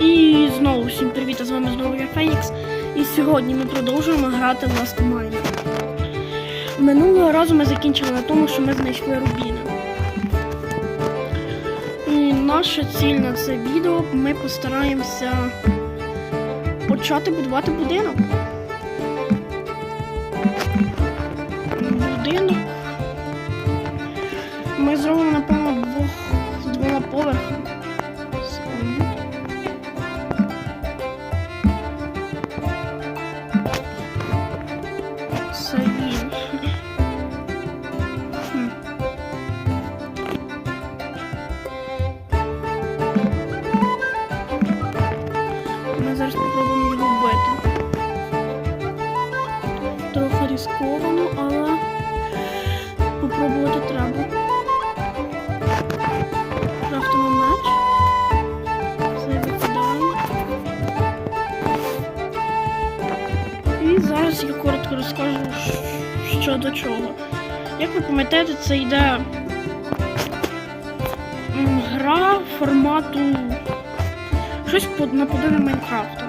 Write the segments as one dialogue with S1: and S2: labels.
S1: І знову всім привіт, а з вами знову я Фенікс. І сьогодні ми продовжуємо грати в Last Mine. Минулого разу ми закінчили на тому, що ми знайшли рубіни. І наша ціль на це відео ми постараємося почати будувати будинок. Трохи але попробувати треба. Крафтимо меч. Це викидаємо. І зараз я коротко розкажу, що до чого. Як ви пам'ятаєте, це йде гра формату щось по- наподобі Майнкрафту.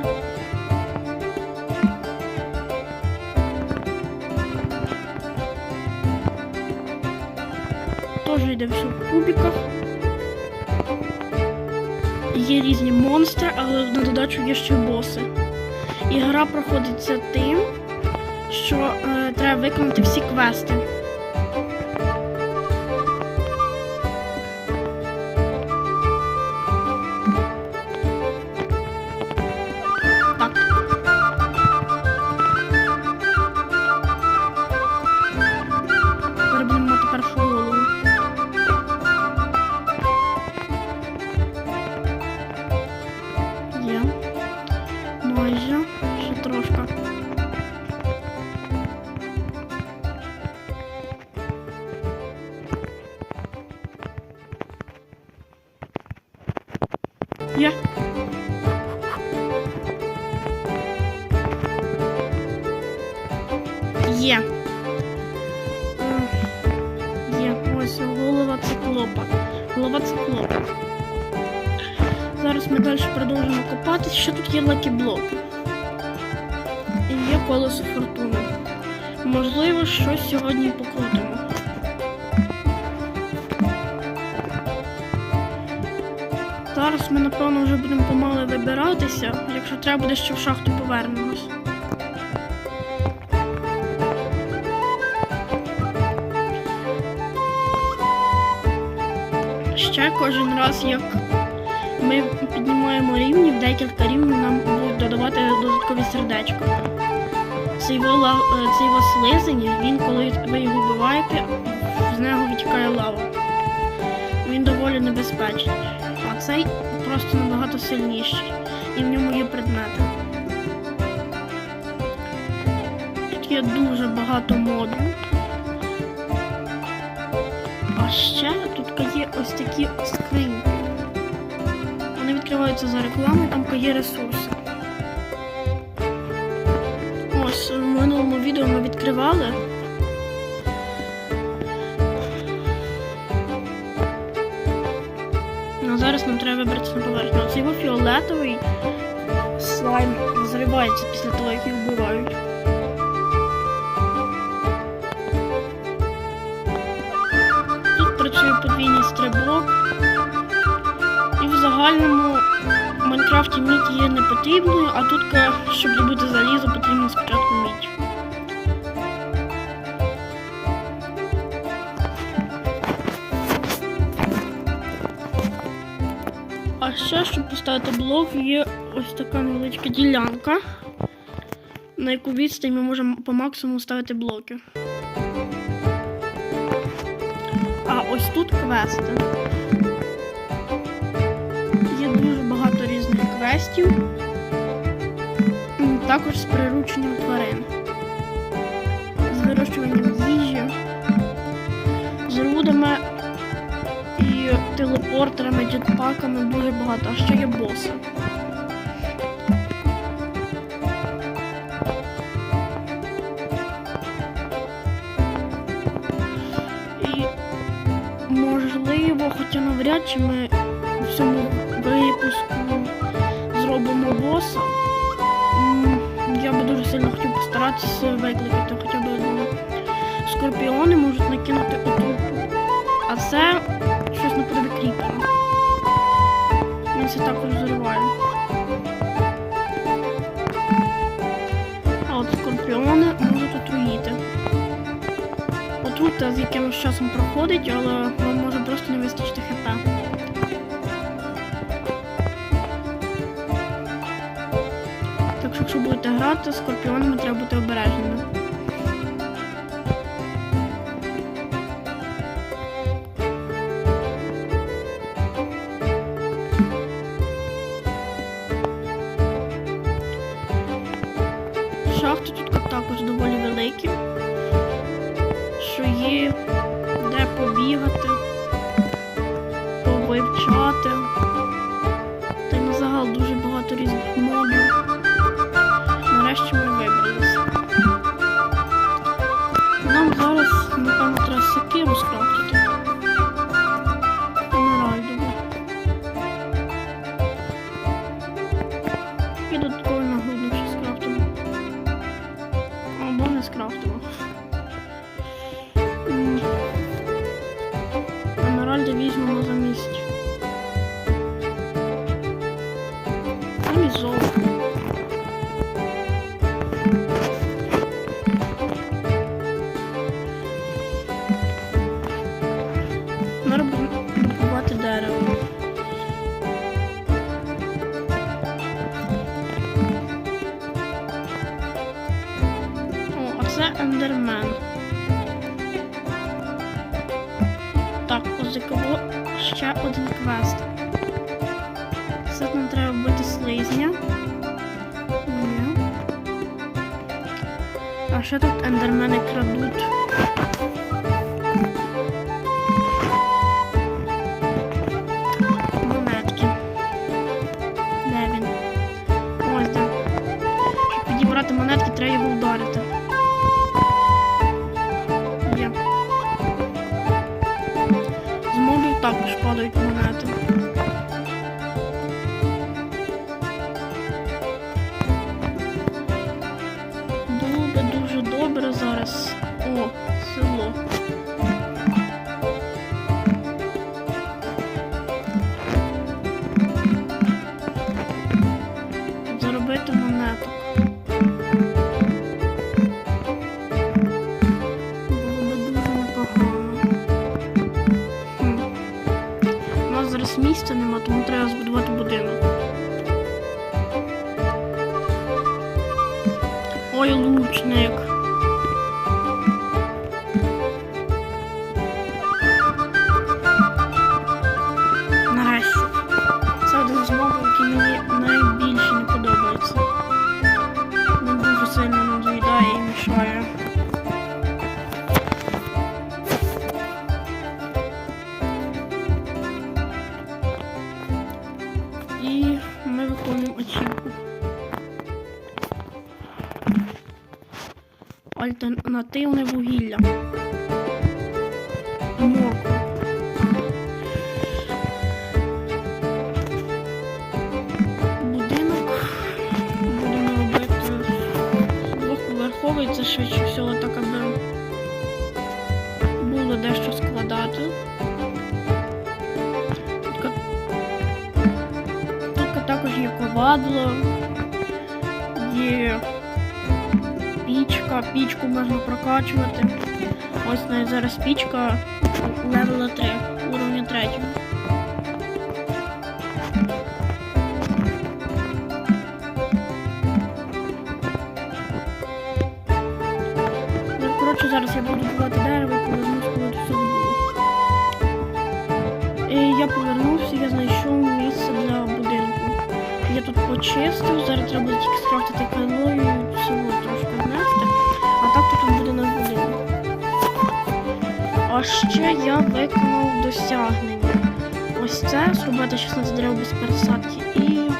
S1: Теж йде все в кубиках. Є різні монстри, але на додачу є ще боси. І гра проходиться тим, що е, треба виконати всі квести. Є. Є. Є. Ось голова циклопа. Голова циклопа. Зараз ми далі продовжимо копати. Ще тут є лакі-блок. І є колесо фортуни. Можливо, щось сьогодні покрутимо. Зараз ми, напевно, вже будемо помалу вибиратися. Якщо треба буде, ще в шахту повернемось. Ще кожен раз, як ми піднімаємо рівні, в декілька рівнів нам будуть додавати додаткові сердечка. Цей е, його слизень, він, коли ви його вбиваєте, з нього витікає лава. Він доволі небезпечний. Цей просто набагато сильніший. І в ньому є предмети. Тут є дуже багато моду. А ще тут є ось такі скриньки. Вони відкриваються за рекламу, там є ресурси. Зараз нам треба вибратися на поверхню. Оцей його фіолетовий слайм зривається після того, як їх вбивають. Тут працює подвійний стрибок. І в загальному в Майнкрафті мідь є не потрібною, а тут, щоб добути залізо, потрібно спочатку ще, щоб поставити блок, є ось така невеличка ділянка, на яку відстань ми можемо по максимуму ставити блоки. А ось тут квести. Є дуже багато різних квестів. Також з прирученням тварин. З вирощуванням їжі, з рудами телепортерами, джетпаками дуже багато. А ще є боси. І можливо, хоча навряд чи ми у цьому випуску зробимо боса. Я би дуже сильно хотів постаратися викликати хоча б одного. Скорпіони можуть накинути отруту. А це наподобі кріпера. Він це також зариває. А от скорпіони можуть отруїти. Отрута з якимось часом проходить, але вам може просто не вистачити хп. Так що, якщо будете грати, з скорпіонами треба бути обережними. Є де побігати, повивчати. Мобів також падають монети. Було би дуже добре зараз. О, село. Треба збудувати будинок. Ой, лучник. Це швидше всього так, аби було дещо складати. Тут також є ковадло, є пічка, пічку можна прокачувати. Ось навіть зараз пічка левела 3, уровня 3. Зараз я буду будувати дерево і повернусь, коли тут все було. І я повернувся, я знайшов місце для будинку. Я тут почистив, зараз треба тільки скрафтити кайло і село трошки знести. А так тут буде наш будинок. А ще я виконав досягнення. Ось це зробити 16 дерев без пересадки. І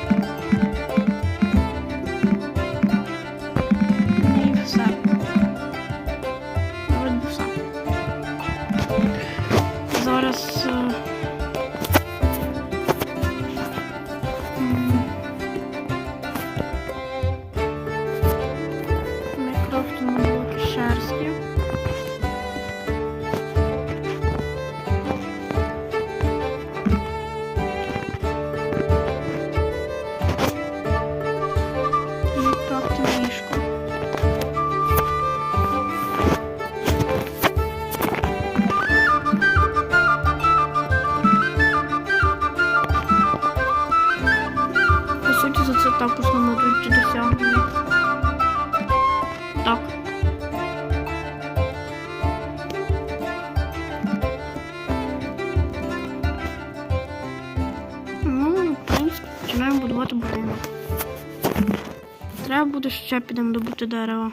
S1: ще підемо добути дерева.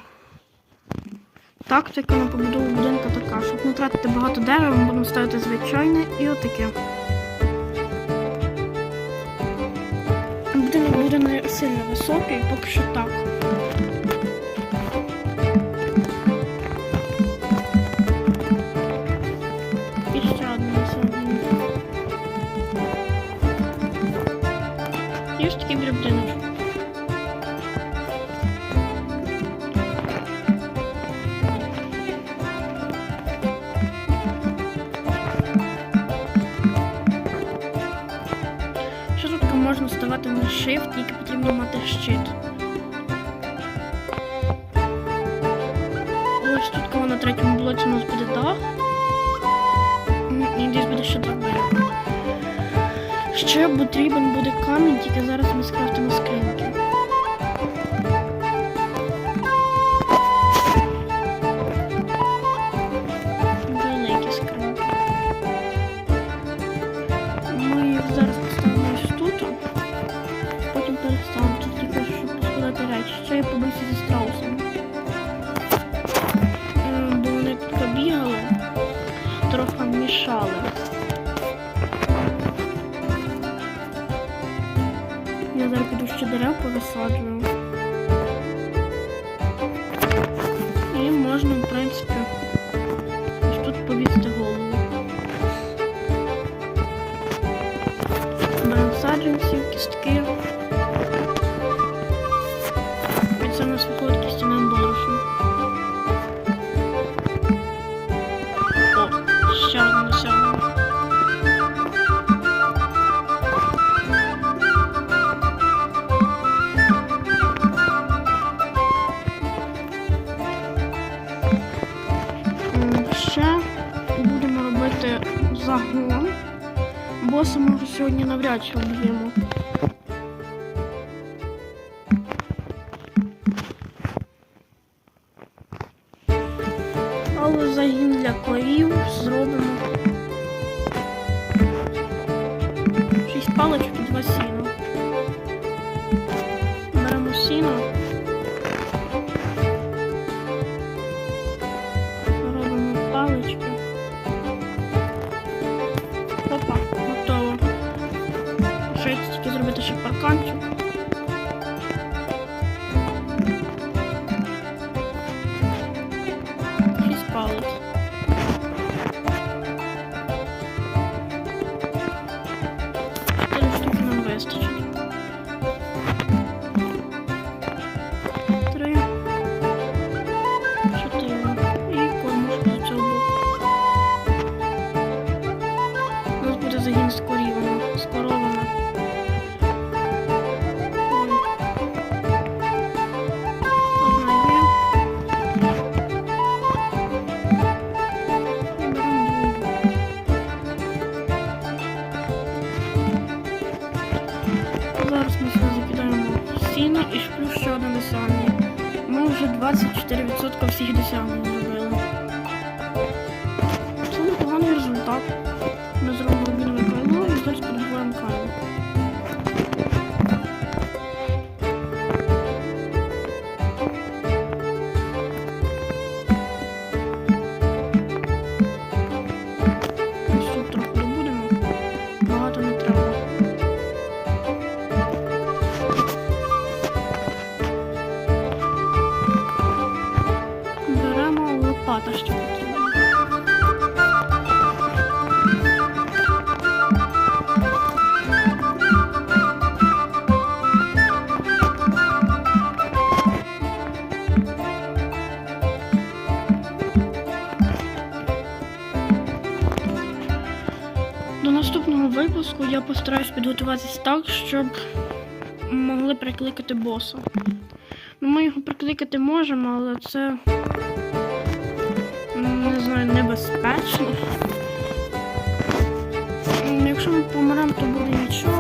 S1: Тактика на побудову будинка така, щоб не тратити багато дерева, ми будемо ставити звичайне і отаке. Будинок буде не сильно високий, поки що так. Потрібно мати щит. Ось тут кого на третьому блоці у нас буде дах. І десь буде ще дах. Ще потрібен буде камінь, тільки зараз ми скрафтимо скриньки. Ще. І можна, в принципі, ось тут повісти голову. Беремо саджанців, кістки. Сьогодні навряд. Але загін для корів зробимо. Шість паличок і два сіна. У загін з корівами, з коровами. Зараз ми сюди закидаємо сіно і плюс ще одне досягнення. Ми вже 24% всіх досягнень постараюсь так, щоб могли прикликати боса. Ну, ми його прикликати можемо, але це не знаю, небезпечно. Якщо ми помремо, то буде нічого,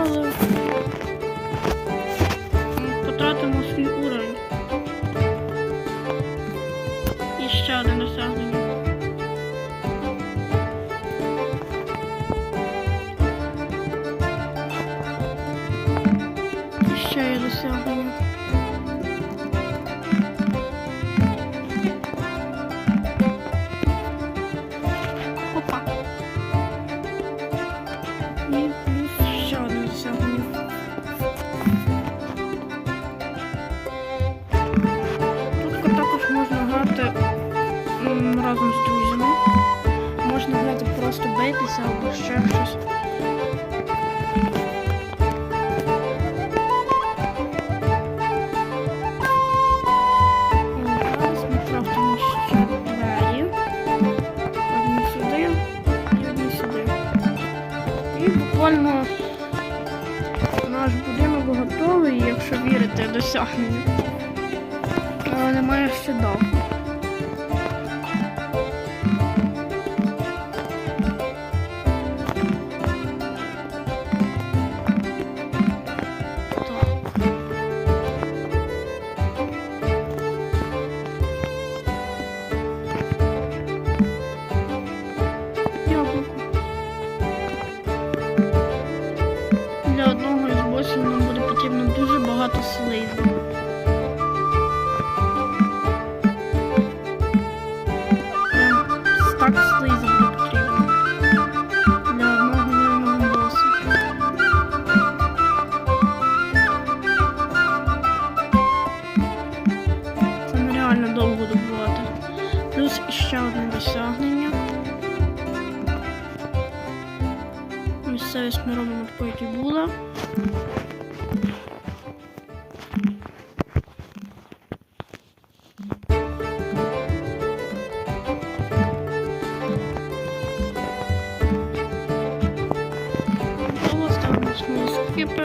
S1: разом з друзями. Можна грати просто бейтися або ще щось. Буквально наш будинок готовий, якщо вірити досягнення. Але немає ще довго. типу.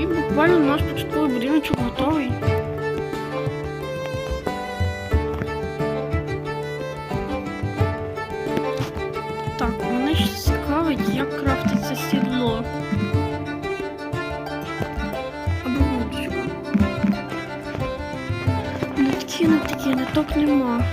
S1: І буквально у нас тут школи готовый. Так, мене ще цікавить, як крафтиться сідло. Або лучка. Не такі, не такі, не нема.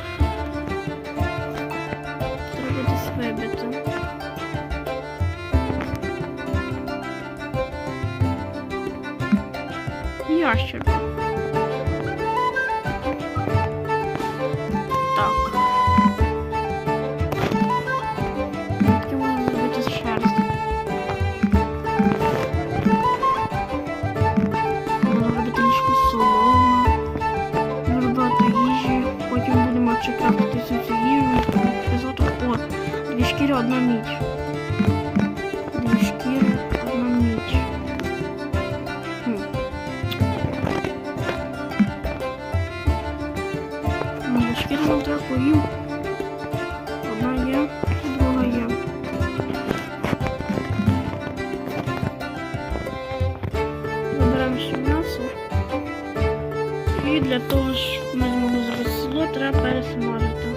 S1: І для того, щоб ми змогли зробити треба пересмажити.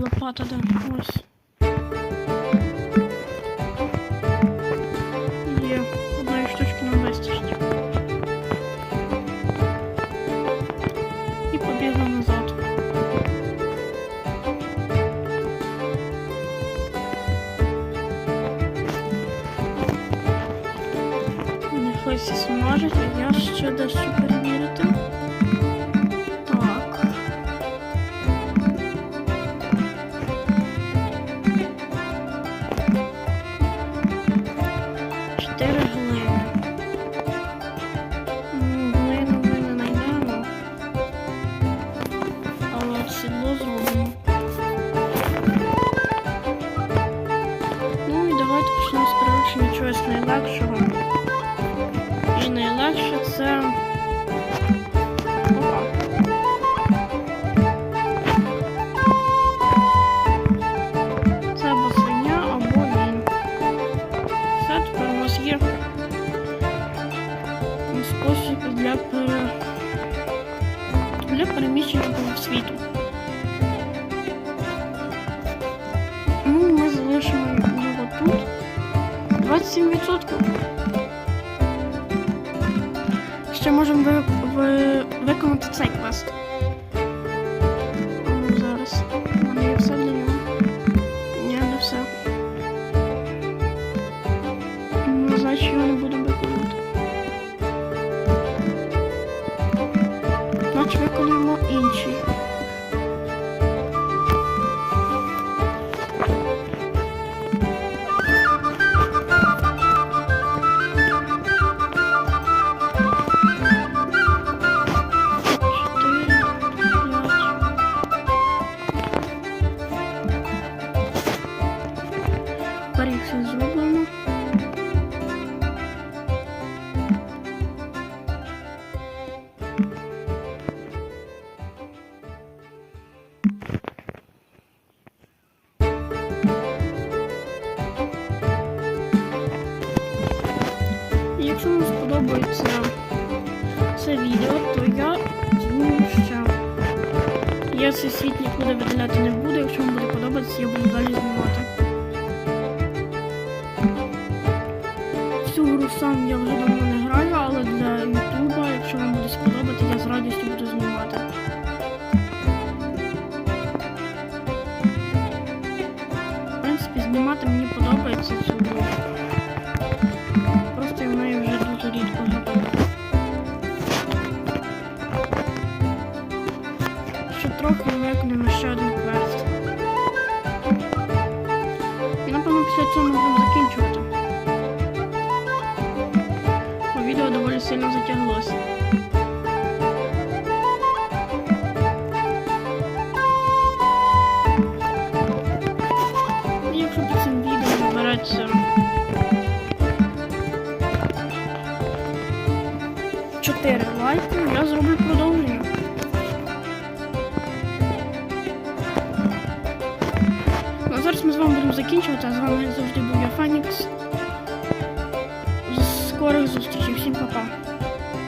S1: Лопата, да, ось. Є одної штучки нам вистачить. І побігла назад. Нехай всі смажуть, а я ще дещо сідло зроблено. Ну и давайте почнемо з приручення чогось найлегшого. І найлегше це... 27%. Ще можемо ви, ви, виконати вам сподобається це відео, то я зніму ще. Я цей світ нікуди видаляти не буду. Якщо вам буде подобатися, я буду далі знімати. Цю гру сам я вже давно Трохи виконуємо ще один квест. І напевно після цього ми будемо закінчувати. Бо відео доволі сильно затяглося. Вами будемо з вами завжди був